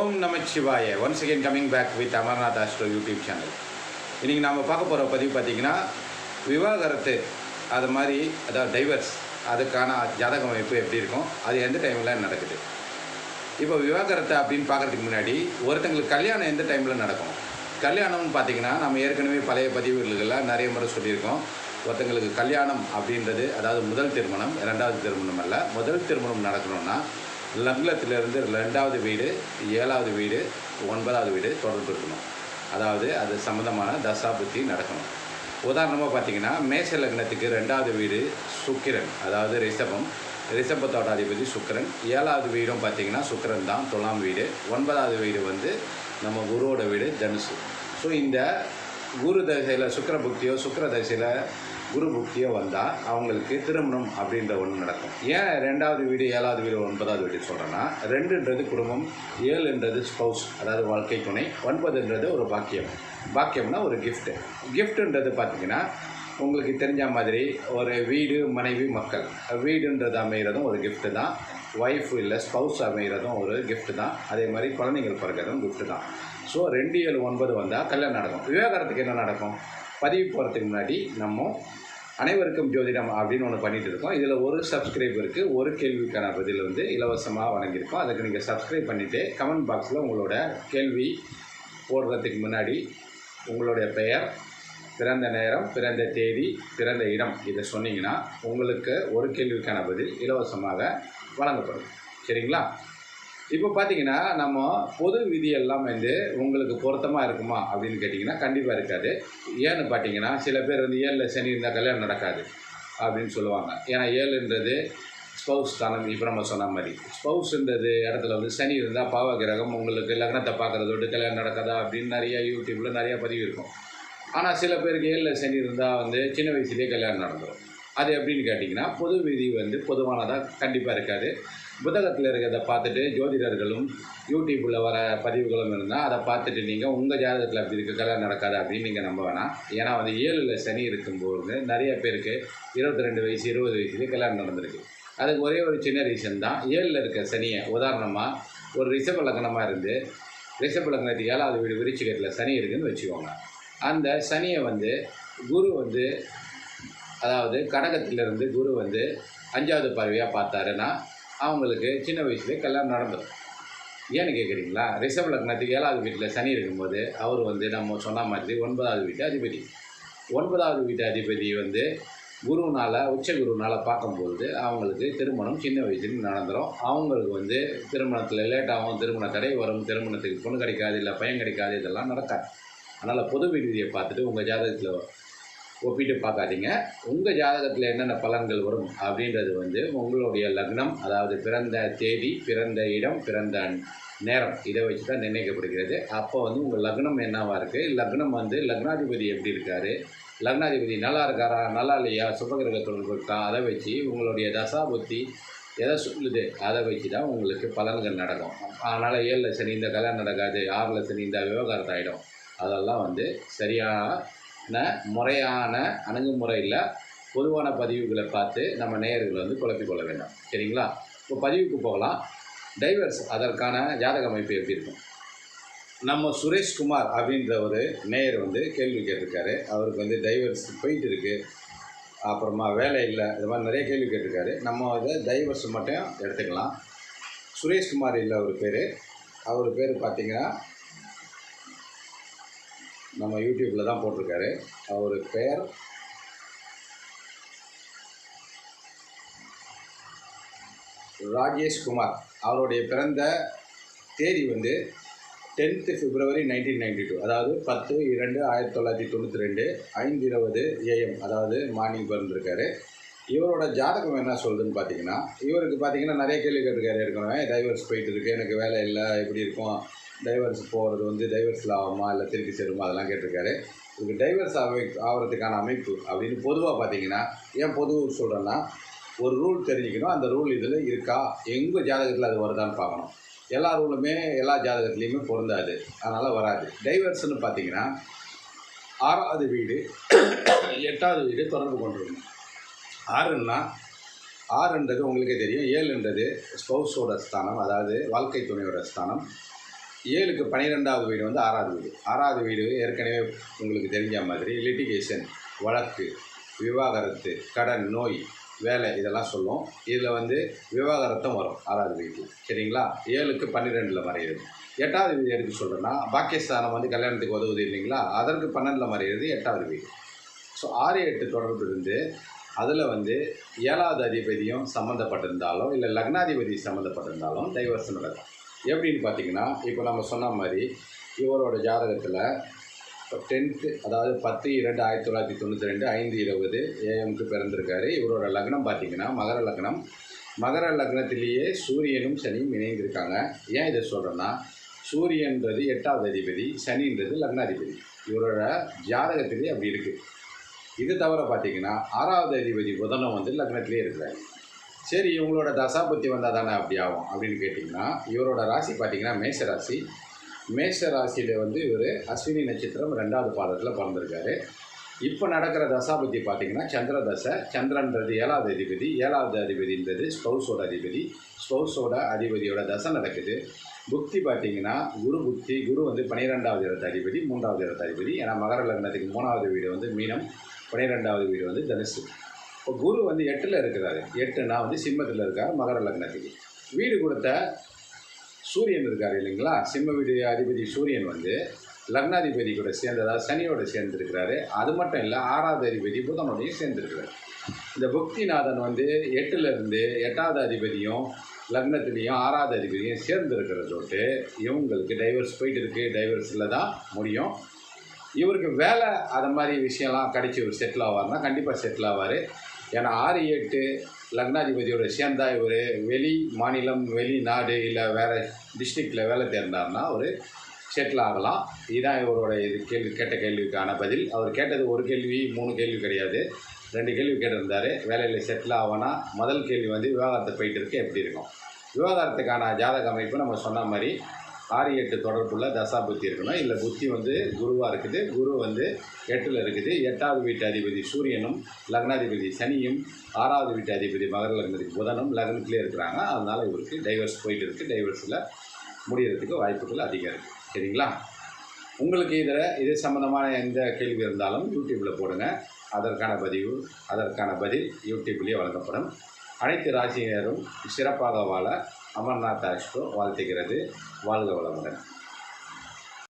Om Namachivaya. Once again coming back with Amarnath astro YouTube channel இன்றைக்கி நாம் பார்க்க போகிற பதிவு பார்த்திங்கன்னா விவாகரத்து அது மாதிரி அதாவது டைவர்ஸ் அதுக்கான ஜாதக அமைப்பு எப்படி இருக்கும் அது எந்த டைமில் நடக்குது. இப்போ விவாகரத்து அப்படின்னு பார்க்குறதுக்கு முன்னாடி ஒருத்தங்களுக்கு கல்யாணம் எந்த டைமில் நடக்கும்? கல்யாணம்னு பார்த்தீங்கன்னா நம்ம ஏற்கனவே பழைய பதிவுகளில் நிறைய முறை சொல்லியிருக்கோம். ஒருத்தங்களுக்கு கல்யாணம் அப்படின்றது அதாவது முதல் திருமணம் இரண்டாவது திருமணம் அல்ல முதல் திருமணம் நடக்கணும்னா லக்னத்திலிருந்து ரெண்டாவது வீடு ஏழாவது வீடு ஒன்பதாவது வீடு தொடர்பு இருக்கணும். அதாவது அது சம்மந்தமான தசாபுத்தி நடக்கணும். உதாரணமாக பார்த்தீங்கன்னா மேச லக்னத்துக்கு ரெண்டாவது வீடு சுக்கிரன் அதாவது ரிஷபம். ரிஷபத்தோட அதிபதி சுக்கரன். ஏழாவது வீடும் பார்த்தீங்கன்னா சுக்கரன் தான் துலாம் வீடு. ஒன்பதாவது வீடு வந்து நம்ம குருவோட வீடு தனுசு. ஸோ இந்த குரு தசையில் சுக்கர புக்தியோ சுக்கர தசையில் குரு புக்தியோ வந்தால் அவங்களுக்கு திருமணம் அப்படின்ற ஒன்று நடக்கும். ஏன் ரெண்டாவது வீடு ஏழாவது வீடு ஒன்பதாவது வீடு சொல்கிறேன்னா ரெண்டுன்றது குடும்பம் ஏழுன்றது ஸ்பௌஸ் அதாவது வாழ்க்கை துணை ஒன்பதுன்றது ஒரு பாக்கியம். பாக்கியம்னா ஒரு கிஃப்ட்டு கிஃப்ட்டுன்றது பார்த்தீங்கன்னா உங்களுக்கு தெரிஞ்ச மாதிரி ஒரு வீடு மனைவி மக்கள். வீடுன்றது அமைகிறதும் ஒரு கிஃப்ட்டு தான். ஒய்ஃப் இல்லை ஸ்பௌஸ் அமைகிறதும் ஒரு கிஃப்ட்டு தான். அதே மாதிரி குழந்தைங்கள் பிறக்கிறதும் கிஃப்ட்டு தான். ஸோ ரெண்டு ஏழு ஒன்பது வந்தால் கல்யாணம் நடக்கும். விவாகரத்துக்கு என்ன நடக்கும்? பதிவு போகிறதுக்கு முன்னாடி நம்ம அனைவருக்கும் ஜோதிடம் அப்படின்னு ஒன்று பண்ணிட்டு இருக்கோம். இதில் ஒரு சப்ஸ்கிரைபருக்கு ஒரு கேள்விக்கான பதில் வந்து இலவசமாக வழங்கியிருக்கோம். அதுக்கு நீங்கள் சப்ஸ்கிரைப் பண்ணிவிட்டு கமெண்ட் பாக்ஸில் உங்களோட கேள்வி போடுறதுக்கு முன்னாடி உங்களுடைய பெயர் பிறந்த நேரம் பிறந்த தேதி பிறந்த இடம் இதை சொன்னீங்கன்னா உங்களுக்கு ஒரு கேள்விக்கான பதில் இலவசமாக வழங்கப்படும். சரிங்களா? இப்போ பார்த்தீங்கன்னா நம்ம பொது விதி எல்லாம் வந்து உங்களுக்கு பொருத்தமாக இருக்குமா அப்படின்னு கேட்டிங்கன்னா கண்டிப்பாக இருக்காது. ஏன்னு பார்த்தீங்கன்னா சில பேர் வந்து ஏழில் சனி இருந்தால் கல்யாணம் நடக்காது அப்படின்னு சொல்லுவாங்க. ஏன்னா ஏழுன்றது ஸ்பௌஸ் தானம் இப்போ நம்ம சொன்ன மாதிரி. ஸ்பௌஸ்ன்றது இடத்துல வந்து சனி இருந்தால் பாவ கிரகம் உங்களுக்கு லக்னத்தை பார்க்குறதோடு கல்யாணம் நடக்காதா அப்படின்னு நிறையா யூடியூப்பில் நிறையா பதிவு இருக்கும். ஆனால் சில பேருக்கு ஏழில் சனி இருந்தால் வந்து சின்ன வயசுலேயே கல்யாணம் நடந்துடும் அது எப்படின்னு கேட்டிங்கன்னா பொது விதி வந்து பொதுவானதாக கண்டிப்பாக இருக்காது. புத்தகத்தில் இருக்கிறத பார்த்துட்டு ஜோதிடர்களும் யூடியூப்பில் வர பதிவுகளும் இருந்தால் அதை பார்த்துட்டு நீங்கள் உங்கள் ஜாதகத்தில் அப்படி இருக்க கல்யாணம் நடக்காது அப்படின்னு நீங்கள் நம்ப வேணாம். ஏன்னா வந்து ஏழில் சனி இருக்கும்போது நிறைய பேருக்கு இருபத்தி ரெண்டு வயசு இருபது வயசுலேயே கல்யாணம் நடந்திருக்கு. அதுக்கு ஒரே ஒரு சின்ன ரீசன் தான் ஏழில் இருக்க சனியை உதாரணமாக ஒரு ரிஷப லக்னமாக இருந்து ரிஷப லக்னத்துக்கு ஏழாவது வீடு விருச்சிகத்தில் சனி இருக்குன்னு வச்சுக்கோங்க. அந்த சனியை வந்து குரு வந்து அதாவது கடகத்திலிருந்து குரு வந்து அஞ்சாவது பறவையாக பார்த்தாருன்னா அவங்களுக்கு சின்ன வயசுலேயே கல்யாணம் நடந்துடும் ஏன்னு கேட்குறீங்களா ரிஷப் லக்னத்துக்கு ஏழாவது வீட்டில் சனி இருக்கும்போது அவர் வந்து நம்ம சொன்ன மாதிரி ஒன்பதாவது வீட்டு அதிபதி. ஒன்பதாவது வீட்டு அதிபதி வந்து குருனால் உச்ச குருனால் பார்க்கும்போது அவங்களுக்கு திருமணம் சின்ன வயசுல நடந்துடும் அவங்களுக்கு வந்து திருமணத்தில் லேட்டாகும் திருமண தடை வரும் திருமணத்துக்கு பொண்ணு கிடைக்காது இல்லை பையன் கிடைக்காது இதெல்லாம் நடக்காது. அதனால் பொது விதியை பார்த்துட்டு உங்கள் ஜாதகத்தில் ஒப்பிட்டு பார்க்காதீங்க. உங்கள் ஜாதகத்தில் என்னென்ன பலன்கள் வரும் அப்படின்றது வந்து உங்களுடைய லக்னம் அதாவது பிறந்த தேதி பிறந்த இடம் பிறந்த நேரம் இதை வச்சு தான் நிர்ணயிக்கப்படுகிறது. அப்போ வந்து உங்கள் லக்னம் என்னவாக இருக்குது லக்னம் வந்து லக்னாதிபதி எப்படி இருக்காரு? லக்னாதிபதி நல்லா இருக்காரா? நல்லா இல்லையா? சுபகிரக தொடர்பு இருக்கா? அதை வச்சு உங்களுடைய தசா புத்தி எதை சொல்லுது? அதை வச்சு தான் உங்களுக்கு பலன்கள் நடக்கும். அதனால் ஏழில் சனி இந்த கல்யாணம் நடக்காது ஆறில் சனி இந்த விவகாரத்தை ஆகிடும் அதெல்லாம் வந்து சரியான முறையான அணுகுமுறையில் பொதுவான பதிவுகளை பார்த்து நம்ம நேயர்களை வந்து குழப்பிக்கொள்ள வேண்டாம். சரிங்களா? இப்போ பதிவுக்கு போகலாம். டைவர்ஸ் அதற்கான ஜாதக அமைப்பு எப்படி இருக்கும்? நம்ம சுரேஷ்குமார் அப்படின்ற ஒரு நேயர் வந்து கேள்வி கேட்டிருக்காரு. அவருக்கு வந்து டைவர்ஸ் போயிட்டு இருக்குது அப்புறமா வேலை இல்லை இது மாதிரி நிறைய கேள்வி கேட்டிருக்காரு. நம்ம அதை டைவர்ஸ் மட்டும் எடுத்துக்கலாம். சுரேஷ்குமார் இல்லை அவர் பேர். அவர் பேர் பார்த்திங்கன்னா நம்ம யூடியூப்பில் தான் போட்டிருக்காரு. அவர் பெயர் ராஜேஷ் குமார். அவருடைய பிறந்த தேதி வந்து tenth February nineteen ninety two அதாவது பத்து இரண்டு ஆயிரத்தி தொள்ளாயிரத்தி தொண்ணூற்றி ரெண்டு ஐந்து இருபது ஏஎம் அதாவது மார்னிங் பிறந்திருக்காரு. இவரோட ஜாதகம் என்ன சொல்லுதுன்னு பார்த்தீங்கன்னா இவருக்கு பார்த்தீங்கன்னா நிறைய கேள்வி கேட்டிருக்காரு. ஏற்கனவே டைவர்ஸ் போயிட்டு இருக்கு. எனக்கு வேலை இல்லை எப்படி இருக்கும். டைவர்ஸ் போகிறது வந்து டைவர்ஸில் ஆகுமா இல்லை திருப்பி சேருமா? அதெல்லாம் கேட்டிருக்காரு. இதுக்கு டைவர்ஸ் ஆகி ஆகிறதுக்கான அமைப்பு அப்படின்னு பொதுவாக பார்த்தீங்கன்னா ஏன் பொது சொல்கிறேன்னா ஒரு ரூல் தெரிஞ்சுக்கணும். அந்த ரூல் இதில் இருக்கா? எங்கள் ஜாதகத்தில் அது வருதான்னு பார்க்கணும். எல்லா ரூலுமே எல்லா ஜாதகத்துலேயுமே பொருந்தாது. அதனால் வராது. டைவர்ஸ்னு பார்த்தீங்கன்னா ஆறாவது வீடு எட்டாவது வீடு தொடர்பு கொண்டிருக்கணும் ஆறுன்னா ஆறுன்றது உங்களுக்கே தெரியும். ஏழுன்றது ஸ்பௌஸோட ஸ்தானம் அதாவது வாழ்க்கை துணையோட ஸ்தானம். ஏழுக்கு பன்னிரெண்டாவது வீடு வந்து ஆறாவது வீடு. ஆறாவது வீடு ஏற்கனவே உங்களுக்கு தெரிஞ்ச மாதிரி லிட்டிகேஷன் வழக்கு விவாகரத்து கடன் நோய் வேலை இதெல்லாம் சொல்லும். இதில் வந்து விவாகரத்தும் வரும் ஆறாவது வீட்டில். சரிங்களா? ஏழுக்கு பன்னிரெண்டில் மறையிறது. எட்டாவது வீடு எடுத்து சொல்கிறேன்னா பாக்கியஸ்தானம் வந்து கல்யாணத்துக்கு உதவுது இல்லைங்களா? அதற்கு பன்னெண்டில் மறையிறது எட்டாவது வீடு. ஸோ ஆறு எட்டு தொடர்பு இருந்து அதில் வந்து ஏழாவது அதிபதியும் சம்மந்தப்பட்டிருந்தாலும் இல்லை லக்னாதிபதி சம்மந்தப்பட்டிருந்தாலும் டைவர்ஸ் நடக்கும். எப்படின்னு பார்த்தீங்கன்னா இப்போ நம்ம சொன்ன மாதிரி இவரோட ஜாதகத்தில் இப்போ டென்த்து அதாவது பத்து இரண்டு ஆயிரத்தி தொள்ளாயிரத்தி தொண்ணூற்றி ரெண்டு ஐந்து இருபது ஏஎம்க்கு பிறந்திருக்காரு. இவரோட லக்னம் பார்த்தீங்கன்னா மகர லக்னம். மகர லக்னத்திலேயே சூரியனும் சனியும் இணைந்திருக்காங்க. ஏன் இதை சொல்கிறேன்னா சூரியன்றது எட்டாவது அதிபதி சனின்றது லக்னாதிபதி. இவரோட ஜாதகத்திலே அப்படி இருக்குது இது தவிர பார்த்தீங்கன்னா ஆறாவது அதிபதி புதனும் வந்து லக்னத்திலே இருக்கிறாரு. சரி இவங்களோட தசாபுத்தி வந்தால் தானே அப்படி ஆகும் அப்படின்னு கேட்டிங்கன்னா இவரோட ராசி பார்த்தீங்கன்னா மேஷ ராசி. மேஷ ராசியில் வந்து இவர் அஸ்வினி நட்சத்திரம் ரெண்டாவது பாதத்தில் பிறந்திருக்காரு. இப்போ நடக்கிற தசாபுத்தி பார்த்தீங்கன்னா சந்திர தசை. சந்திரன்றது ஏழாவது அதிபதி. ஏழாவது அதிபதின்றது ஸ்பௌஸோட அதிபதி. ஸ்பௌஸோட அதிபதியோட தசை நடக்குது. புக்தி பார்த்தீங்கன்னா குரு புக்தி. குரு வந்து பன்னிரெண்டாவது இடத்த அதிபதி மூன்றாவது இடத்த அதிபதி. ஏன்னா மகர லக்னத்துக்கு மூணாவது வீடு வந்து மீனம். பன்னிரெண்டாவது வீடு வந்து தனுசு. இப்போ குரு வந்து எட்டில் இருக்கிறாரு. எட்டுனா வந்து சிம்மத்தில் இருக்கார் மகர லக்னத்துக்கு. வீடு கொடுத்த சூரியன் இருக்கார் இல்லைங்களா? சிம்ம வீடு அதிபதி சூரியன் வந்து லக்னாதிபதி கூட சேர்ந்ததா சனியோட சேர்ந்துருக்கிறாரு. அது மட்டும் இல்லை ஆறாவது அதிபதி புதனோடையும் சேர்ந்துருக்கிறாரு. இந்த புக்திநாதன் வந்து எட்டுலேருந்து எட்டாவது அதிபதியும் லக்னத்துலேயும் ஆறாவது அதிபதியும் சேர்ந்துருக்கிறதோட்டு இவங்களுக்கு டைவர்ஸ் போயிட்டு இருக்குது டைவர்ஸில் தான் முடியும். இவருக்கு வேலை அது மாதிரி விஷயம்லாம் கிடைச்சி இவர் செட்டில் ஆவார்னா கண்டிப்பாக செட்டில் ஆவார். ஏன்னா ஆறு எட்டு லக்னாதிபதியோட சேர்ந்தா இவர் வெளி மாநிலம் வெளிநாடு இல்லை வேறு டிஸ்ட்ரிக்டில் வேலை தேர்ந்தார்னா அவர் செட்டில் ஆகலாம். இதுதான் இவரோட இது கேள்வி கேட்ட கேள்விக்கான பதில். அவர் கேட்டது ஒரு கேள்வி மூணு கேள்வி கிடையாது. ரெண்டு கேள்வி கேட்டிருந்தார். வேலையில் செட்டில் ஆகனா முதல் கேள்வி வந்து விவகாரத்தை போயிட்டு இருக்கு எப்படி இருக்கும்? விவாகரத்துக்கான ஜாதக அமைப்பு நம்ம சொன்ன மாதிரி ஆறு எட்டு தொடர்புள்ள தசா புத்தி இருக்கணும். இல்லை புத்தி வந்து குருவாக இருக்குது. குரு வந்து எட்டில் இருக்குது. எட்டாவது வீட்டு அதிபதி சூரியனும் லக்னாதிபதி சனியும் ஆறாவது வீட்டு அதிபதி மகர லக்னத்துக்கு புதனும் லக்னத்திலே இருக்கிறாங்க. அதனால் இவருக்கு டைவர்ஸ் போயிட்டு இருக்குது டைவர்ஸில் முடிகிறதுக்கு வாய்ப்புகள் அதிகம் இருக்குது சரிங்களா? உங்களுக்கு இதில் இது சம்மந்தமான எந்த கேள்வி இருந்தாலும் யூடியூப்பில் போடுங்க. அதற்கான பதிவு அதற்கான பதில் யூடியூப்லேயே வழங்கப்படும். அனைத்து ராசியினரும் சிறப்பாக வாழ அமர்நாத் ஆஸ்ட்ரோ வாழ்த்துகிறது. வாழ்க வளமுடன்.